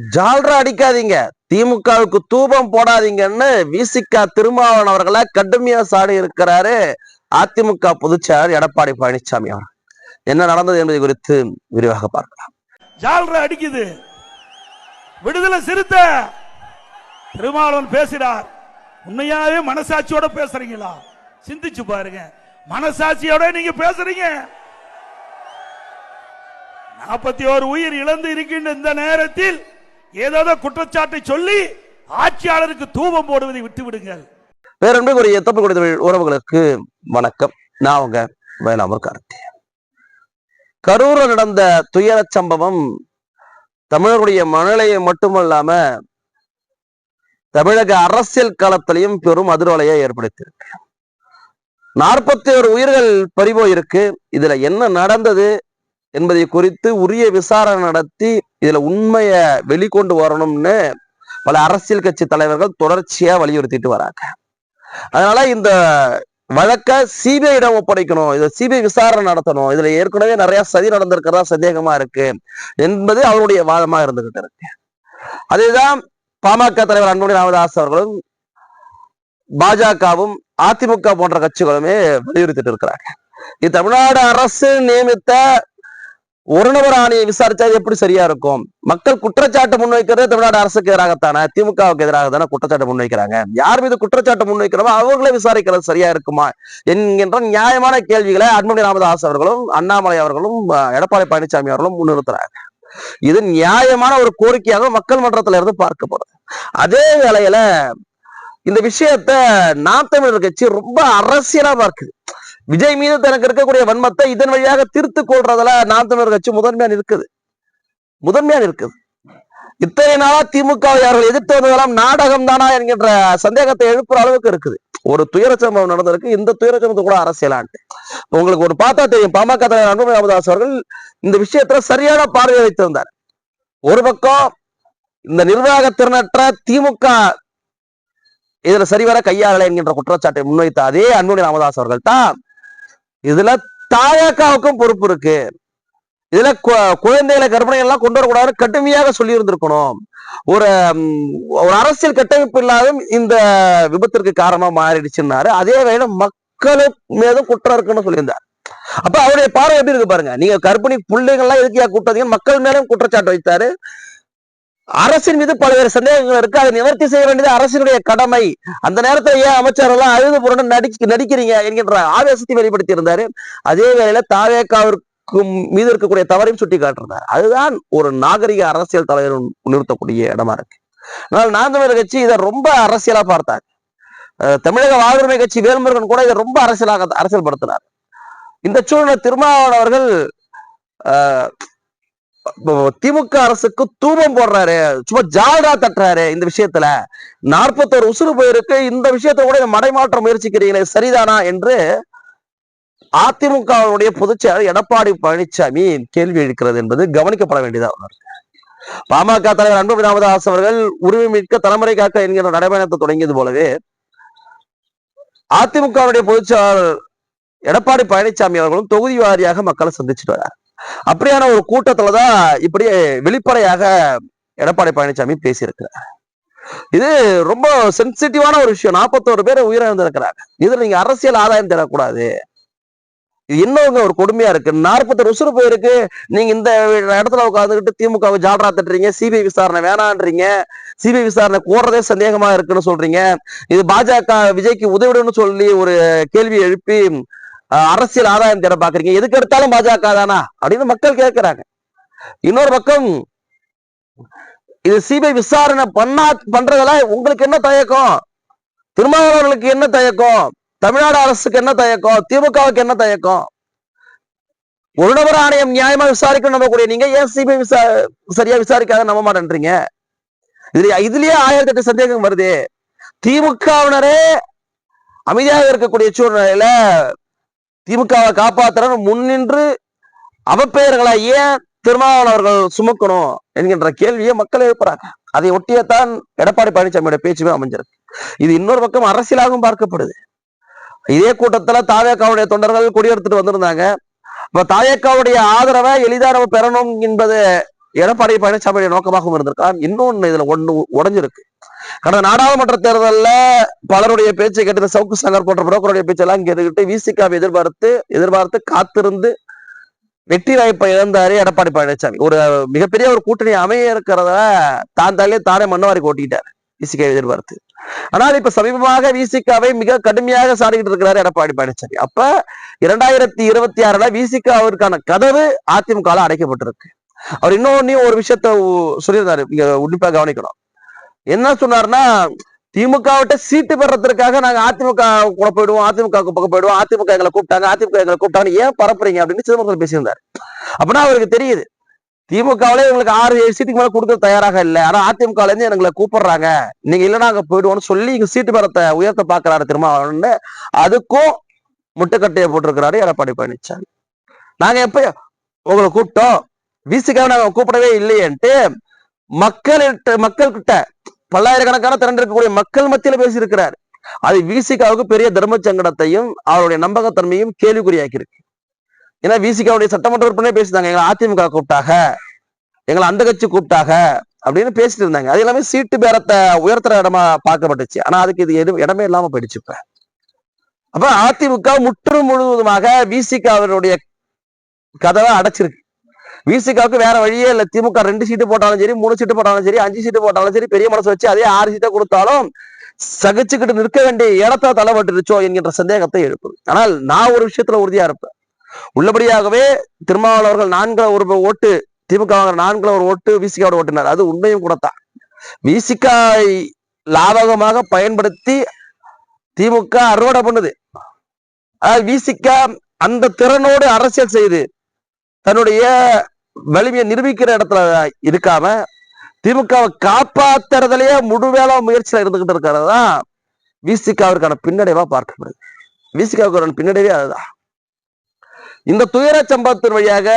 ஜால்ரா அடிக்காதீங்க. திமுகவுக்கு தூபம் போடாதீங்கன்னு விசிகா திருமாவளவன் அவர்களை கடுமையா சாடி இருக்கிறாரு. அதிமுக பொதுச்செயலாளர் எடப்பாடி பழனிசாமி அவர் என்ன நடந்தது என்பது குறித்து விரிவாக பார்க்கலாம். ஜால்ரா அடிக்குது. விடுதலை சிறுத்த திருமாவளவன் பேசுறார் உண்மையாவே மனசாட்சியோட பேசுறீங்களா? சிந்திச்சு பாருங்க. மனசாட்சியோட நீங்க பேசுறீங்க. நாற்பத்தி ஓரு உயிர் இழந்து இருக்கின்ற இந்த நேரத்தில் ஏதாவது குற்றச்சாட்டை சொல்லி ஆட்சியாளருக்கு தூபம் போடுவதை விட்டு விடுங்கள் பேரன்புக்குரிய தப்பு கொடுத்த உறவுகளுக்கு வணக்கம். நான் உங்க வேளாமர் கார்த்தி. கரூர்ல நடந்த துயர சம்பவம் தமிழருடைய மனநிலையை மட்டுமல்லாம தமிழக அரசியல் களத்திலையும் பெரும் அதிர்வலையை ஏற்படுத்தியிருக்கு. நாற்பத்தி ஒரு உயிர்கள் பறிபோயிருக்கு. இதுல என்ன நடந்தது என்பதை குறித்து உரிய விசாரணை நடத்தி இதுல உண்மையை வெளிக்கொண்டு வரணும்னு பல அரசியல் கட்சி தலைவர்கள் தொடர்ச்சியா வலியுறுத்திட்டு வராங்க. அதனால இந்த வழக்க சிபிஐடம் ஒப்படைக்கணும் இதை சிபிஐ விசாரணை நடத்தணும் இதுல ஏற்கனவே நிறைய சதி நடந்திருக்கிறதா சந்தேகமா இருக்கு என்பது அவருடைய வாதமா இருந்துகிட்டு இருக்கு. அதேதான் பாமக தலைவர் அன்புமணி ராமதாஸ் அவர்களும் பாஜகவும் அதிமுக போன்ற கட்சிகளுமே வலியுறுத்திட்டு இருக்கிறாங்க. இது தமிழ்நாடு அரசு நியமித்த ஒரு நபர் ஆணையை விசாரிச்சா அது எப்படி சரியா இருக்கும்? மக்கள் குற்றச்சாட்டு முன்வைக்கிறது தமிழ்நாடு அரசுக்கு எதிராகத்தானே? திமுகவுக்கு எதிராக தானே குற்றச்சாட்டு முன்வைக்கிறாங்க? யார் மீது குற்றச்சாட்டு முன்வைக்கிறோமோ அவர்களை விசாரிக்கிறது சரியா இருக்குமா? என்கின்ற நியாயமான கேள்விகளை அன்புமணி ராமதாஸ் அவர்களும் அண்ணாமலை அவர்களும் எடப்பாடி பழனிசாமி அவர்களும் முன்னிறுத்துறாங்க. இது நியாயமான ஒரு கோரிக்கையாக மக்கள் மன்றத்துல இருந்து பார்க்கப்படுது. அதே வேளையில இந்த விஷயத்த நாம் தமிழர் கட்சி ரொம்ப அரசியலா பார்க்குது. விஜய் மீது தனக்கு இருக்கக்கூடிய வன்மத்தை இதன் வழியாக தீர்த்து கொள்றதுல நாம் தமிழர் கட்சி முதன்மையா இருக்குது முதன்மையா இருக்குது இத்தனை நாளா திமுக அவர்கள் எதிர்த்து வந்ததெல்லாம் நாடகம் தானா என்கின்ற சந்தேகத்தை எழுப்புற அளவுக்கு இருக்குது. ஒரு துயர சம்பவம் நடந்திருக்கு. இந்த துயர சம்பவத்தை கூட அரசியலான்ட்டு. உங்களுக்கு ஒரு பார்த்தா தெரியும். பாமக தலைவர் அன்புமணி ராமதாஸ் அவர்கள் இந்த விஷயத்துல சரியான பார்வை வைத்திருந்தார். ஒரு பக்கம் இந்த நிர்வாக திறனற்ற திமுக இதுல சரிவர கையாளலை என்கின்ற குற்றச்சாட்டை முன்வைத்த அதே அன்புமணி ராமதாஸ் அவர்கள் தான் இதுல தாயக்காவுக்கும் பொறுப்பு இருக்கு. இதுல கு- குழந்தைகளை கர்ப்பிணி எல்லாம் கொண்டு வரக்கூடாது கடுமையாக சொல்லி இருந்திருக்கணும் ஒரு ஒரு அரசியல் கட்டமைப்பு இல்லாத இந்த விபத்திற்கு காரணமா மாறிடுச்சுன்னாரு. அதே வேளை மக்களும் மீதும் குற்றம் இருக்குன்னு சொல்லியிருந்தார். அப்ப அவருடைய பார்வை எப்படி இருக்கு பாருங்க. நீங்க கர்ப்பிணி பிள்ளைகள்லாம் எதுக்கு கூட்டாதீங்க மக்கள் மேலும் குற்றச்சாட்டு வைத்தாரு. அரசின் மீது பல்வேறு சந்தேகங்கள் இருக்கு. அதை நிவர்த்தி செய்ய வேண்டியது அரசினுடைய கடமை. அந்த நேரத்துல ஏன் அமைச்சர் எல்லாம் அழுது புரண்டு நடிச்சு நடிக்கிறீங்க என்கின்ற ஆவேசத்தை வெளிப்படுத்தி இருந்தாரு அதே வேளையில தாவேக்காவிற்கு மீது இருக்கக்கூடிய தவறையும் சுட்டி காட்டிருந்தார் அதுதான் ஒரு நாகரிக அரசியல் தலைவர் நிறுத்தக்கூடிய இடமா இருக்கு. ஆனால் நாம் தமிழர் கட்சி இதை ரொம்ப அரசியலா பார்த்தார். அஹ் தமிழக வாழ்வுரிமை கட்சி வேல்முருகன் கூட இதை ரொம்ப அரசியலாக அரசியல் படுத்தினார் இந்த சூழ்நிலை திருமாவளவர்கள் அஹ், திமுக அரசுக்கு தூபம் போடுறாரு. சும்மா ஜால்ரா தட்டுறாரு இந்த விஷயத்துல. நாற்பத்தோரு உசுறு போயிருக்கு. இந்த விஷயத்தை கூட மடைமாற்ற முயற்சிக்கிறீங்களே சரிதானா என்று அதிமுகவுடைய பொதுச்செயலர் எடப்பாடி பழனிசாமி கேள்வி எழுக்கிறது என்பது கவனிக்கப்பட வேண்டியதாக உள்ளது. பாமக தலைவர் அன்பு ராமதாஸ் அவர்கள் உரிமை மீட்க தலைமுறை காக்க என்கிற நடைபயணத்தை தொடங்கியது போலவே அதிமுகவுடைய பொதுச்செயலாளர் எடப்பாடி பழனிசாமி அவர்களும் தொகுதி வாரியாக மக்களை சந்திச்சுட்டு வரார் அப்படியான ஒரு கூட்டத்துலதான் இப்படி வெளிப்படையாக எடப்பாடி பழனிசாமி பேசியிருக்கிறார். இது ரொம்ப சென்சிட்டிவான ஒரு விஷயம். நாற்பத்தோரு பேர் உயிரிழந்திருக்கிறாங்க இதுல நீங்க அரசியல் ஆதாயம் தரக்கூடாது இது இன்னொரு ஒரு கொடுமையா இருக்கு. நாற்பத்தொரு உசுறு போயிருக்கு. நீங்க இந்த இடத்துல உட்காந்துக்கிட்டு திமுகவை ஜாடரா தட்டுறீங்க. சிபிஐ விசாரணை வேணான்றீங்க. சிபிஐ விசாரணை கோர்றதே சந்தேகமா இருக்குன்னு சொல்றீங்க. இது பாஜக விஜய்க்கு உதவிடுன்னு சொல்லி ஒரு கேள்வி எழுப்பி அரசியல் ஆதாயம் தேட பாக்குறீங்க எதுக்கு எடுத்தாலும் பாஜக தானா? அப்படின்னு மக்கள் கேட்கிறாங்க இன்னொரு பக்கம் இது சிபிஐ விசாரணை பண்ணா பண்றதுல உங்களுக்கு என்ன தயக்கம்? திருமாவளவர்களுக்கு என்ன தயக்கம்? தமிழ்நாடு அரசுக்கு என்ன தயக்கம்? திமுகவுக்கு என்ன தயக்கம்? ஒரு நபர் ஆணையம் நியாயமா விசாரிக்கணும் நம்பக்கூடிய நீங்க ஏன் சிபிஐ விசா சரியா விசாரிக்காத நம்ப மாட்டேன்றீங்க? இதுல இதுலயே ஆயிரத்தி எட்டு சந்தேகம் வருது. திமுகவினரே அமைதியாக இருக்கக்கூடிய சூழ்நிலையில திமுகவை காப்பாத்துறன்னு முன்னின்று அவப்பெயர்களை ஏன் திருமாவளவன் அவர்கள் சுமக்கணும் என்கின்ற கேள்வியை மக்கள் எழுப்புறாங்க. அதை ஒட்டியத்தான் எடப்பாடி பழனிசாமியோட பேச்சுமே அமைஞ்சிருக்கு. இது இன்னொரு பக்கம் அரசியலாகவும் பார்க்கப்படுது. இதே கூட்டத்துல தாவேக்காவுடைய தொண்டர்கள் கொடியெடுத்துட்டு வந்திருந்தாங்க. இப்ப தாயக்காவுடைய ஆதரவை எளிதா நம்ம பெறணும் என்பது எடப்பாடி பழனிசாமியுடைய நோக்கமாகவும் இருந்திருக்கலாம். இன்னொன்னு இதுல ஒண்ணு உடைஞ்சிருக்கு. கடந்த நாடாளுமன்ற தேர்தல்ல பலருடைய பேச்சை கேட்டு சவுக்கு சங்கர் போன்ற புரோக்கருடைய பேச்செல்லாம் கேட்டுக்கிட்டு விசிகாவை எதிர்பார்த்து எதிர்பார்த்து காத்திருந்து வெற்றி வாய்ப்பை இழந்தாரு எடப்பாடி பழனிசாமி ஒரு மிகப்பெரிய ஒரு கூட்டணி அமைய இருக்கிறத தான் தாலே தானே மன்னவாரி ஓட்டிக்கிட்டார் விசிகாவை எதிர்பார்த்து. ஆனால் இப்ப சமீபமாக விசிகாவை மிக கடுமையாக சாடிக்கிட்டு இருக்கிறாரு எடப்பாடி பழனிசாமி அப்ப இரண்டாயிரத்தி இருபத்தி ஆறுல விசிகாவிற்கான அவருக்கான கதவு அதிமுக அடைக்கப்பட்டிருக்கு. அவர் இன்னொன்னு ஒரு விஷயத்த சொல்லியிருந்தாரு. இங்க உன்னிப்பா கவனிக்கணும். என்ன சொன்னாருன்னா திமுக விட்ட சீட்டு பெறத்திற்காக நாங்க அதிமுக கூட போயிடுவோம் அதிமுக பக்கம் போயிடுவோம் அதிமுக எங்களை கூப்பிட்டாங்க அதிமுக எங்களை கூப்பிட்டாங்க ஏன் பரப்புறீங்க அப்படின்னு சிதம்பரத்தில் பேசியிருந்தார். அப்படின்னா அவருக்கு தெரியுது திமுகவிலே எங்களுக்கு ஆறு ஏழு சீட்டுக்கு மேல கொடுக்க தயாராக இல்லை. ஆனா அதிமுகல இருந்து எங்களை கூப்பிடுறாங்க. நீங்க இல்லைன்னா அங்க போயிடுவோம்னு சொல்லி இங்க சீட்டு பெறத்தை உயர்த்த பாக்குறாரு திருமாவளவன். அதுக்கும் முட்டுக்கட்டையை போட்டிருக்கிறாரு எடப்பாடி பழனிசாமி. நாங்க எப்ப உங்களை கூப்பிட்டோம்? விசிக்காக நாங்க கூப்பிடவே இல்லையேன்ட்டு மக்கள்கிட்ட மக்கள்கிட்ட பல்லாயிரக்கணக்கான திரண்டு இருக்கக்கூடிய மக்கள் மத்தியில பேசியிருக்கிறார். அது விசிகாவுக்கு பெரிய தர்ம சங்கடத்தையும் அவருடைய நம்பகத்தன்மையும் கேள்விக்குறியாக்கி இருக்கு ஏன்னா விசிகாவுடைய சட்டமன்ற உறுப்பினரே பேசிருந்தாங்க எங்களை அதிமுக கூப்பிட்டாக எங்களை அந்த கட்சி கூப்பிட்டாக அப்படின்னு பேசிட்டு இருந்தாங்க. அது எல்லாமே சீட்டு பேரத்தை உயர்த்துற இடமா பார்க்கப்பட்டுச்சு. ஆனா அதுக்கு இது எதுவும் இடமே இல்லாம போயிடுச்சு இப்ப. அப்ப அதிமுக முற்று முழுவதுமாக விசிகாவினுடைய அவருடைய கதவை அடைச்சிருக்கு. விசிகாவுக்கு வேற வழியே இல்ல. திமுக ரெண்டு சீட்டு போட்டாலும் சரி மூணு சீட்டு போட்டாலும் சரி அஞ்சு சீட்டு போட்டாலும் சரி பெரிய மனசு வச்சு அதே ஆறு சீட்டை கொடுத்தாலும் சகிச்சுக்கிட்டு நிற்க வேண்டிய இடத்த தலைப்பட்டுருச்சோ என்கின்ற சந்தேகத்தை எழுப்புது. ஆனால் நான் ஒரு விஷயத்துல உறுதியா இருப்பேன். உள்ளபடியாகவே திருமாவளவர்கள் நான்கு ஒரு ஓட்டு திமுக வாங்குற ஒரு ஓட்டு விசிகாவோட ஓட்டுனார். அது உண்மையும் கூட தான் விசிகா லாபகமாக பயன்படுத்தி திமுக அறுவடை பண்ணுது. விசிகா அந்த திறனோடு அரசியல் செய்து தன்னுடைய வலிமையை நிரூபிக்கிற இடத்துல இருக்காம திமுகவை காப்பாத்துறதுலயே முழுவேளா முயற்சியில இருந்துகிட்டு இருக்கிறது தான் விசிகாவிற்கான பின்னடைவா பார்க்கப்படுது. விசிகாவுக்கான பின்னடைவே அதுதான். இந்த துயர சம்பவத்தின் வழியாக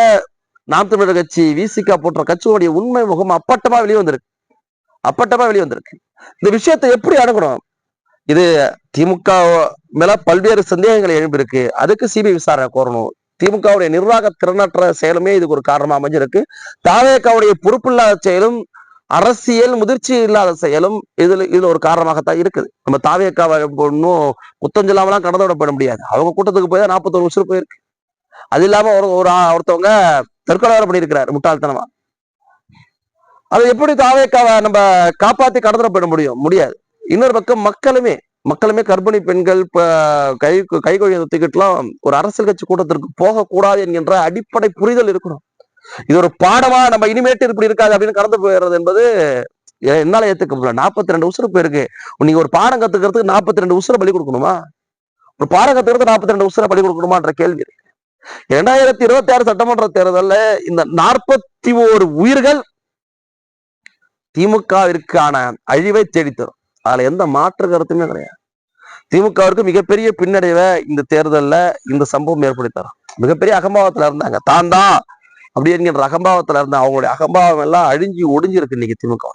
நாம் தமிழர் கட்சி விசிகா போன்ற கட்சிகளுடைய உண்மை முகம் அப்பட்டமா வெளியே வந்திருக்கு. அப்பட்டமா வெளியே வந்திருக்கு. இந்த விஷயத்தை எப்படி அணுகணும்? இது திமுக மேல பல்வேறு சந்தேகங்கள் எழுப்பியிருக்கு அதுக்கு சிபிஐ விசாரணை கோரணும். திமுகவுடைய நிர்வாக திறனற்ற செயலுமே இதுக்கு ஒரு காரணமா அமைஞ்சிருக்கு. தாவேக்காவுடைய பொறுப்பில்லாத செயலும் அரசியல் முதிர்ச்சி இல்லாத செயலும் இதுல இதுல ஒரு காரணமாகத்தான் இருக்குது. நம்ம தாவேக்காவை இன்னும் குத்தம் சொல்லாமலாம் கடந்து விட போயிட முடியாது. அவங்க கூட்டத்துக்கு போய் நாற்பத்தொரு வருஷம் போயிருக்கு. அது இல்லாம ஒரு ஒரு ஒருத்தவங்க தற்கொலை வேற முட்டாள்தனமா. அது எப்படி தாவேக்காவை நம்ம காப்பாத்தி கடந்துட போயிட முடியும்? முடியாது. இன்னொரு பக்கம் மக்களுமே மக்களுமே கர்ப்பிணி பெண்கள் கை கை தூக்கிட்டுலாம் ஒரு அரசியல் கட்சி கூட்டத்திற்கு போகக்கூடாது என்கின்ற அடிப்படை புரிதல் இருக்கணும். இது ஒரு பாடமா நம்ம இனிமேட்டு இப்படி இருக்காது அப்படின்னு கடந்து போயிடுறது என்பது என்னால ஏத்துக்க முடியல நாற்பத்தி ரெண்டு உசுறு போயிருக்கு. நீங்க ஒரு பாடம் கத்துக்கிறதுக்கு நாற்பத்தி ரெண்டு உசுரை பலி கொடுக்கணுமா? ஒரு பாடம் கத்துக்கிறதுக்கு நாற்பத்தி ரெண்டு உசுரை பலி கொடுக்கணுமான்ற கேள்வி. இருக்கு இரண்டாயிரத்தி இருபத்தி ஆறு சட்டமன்ற தேர்தலில் இந்த நாற்பத்தி ஓரு உயிர்கள் திமுகவிற்கான அழிவை தேடித்தரும். அதுல எந்த மாற்று கருத்துமே கிடையாது. திமுகவிற்கு மிகப்பெரிய பின்னடைவை இந்த தேர்தல்ல இந்த சம்பவம் ஏற்படுத்தி தரும் மிகப்பெரிய அகம்பாவத்தில் இருந்தாங்க. தான் தான் அப்படி என்கின்ற அகம்பாவத்தில் இருந்தாங்க அவங்களுடைய அகம்பாவம் எல்லாம் அழிஞ்சு ஒடிஞ்சிருக்கு இன்னைக்கு திமுக